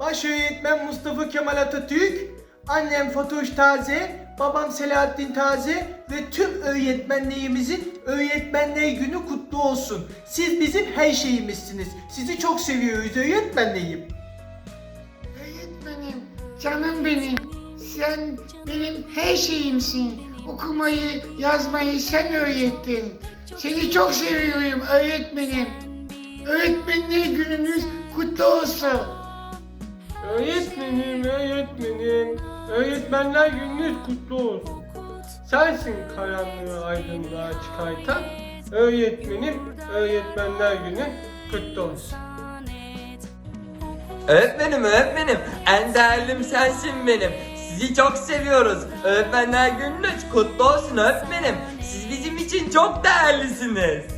Baş öğretmen Mustafa Kemal Atatürk, annem Fatoş Taze, babam Selahattin Taze ve tüm öğretmenlerimizin Öğretmenler Günü kutlu olsun. Siz bizim her şeyimizsiniz. Sizi çok seviyoruz öğretmenlerim. Öğretmenim, canım benim. Sen benim her şeyimsin. Okumayı, yazmayı sen öğrettin. Seni çok seviyorum öğretmenim. Öğretmenler gününüz kutlu olsun. Öğretmenim, öğretmenim. Öğretmenler gününüz kutlu olsun. Sensin karanlığı aydınlığa çıkartan. Öğretmenim, öğretmenler günü kutlu olsun. Öğretmenim öğretmenim en değerlim sensin benim. Sizi çok seviyoruz. Öğretmenler gününüz kutlu olsun öğretmenim. Siz bizim için çok değerlisiniz.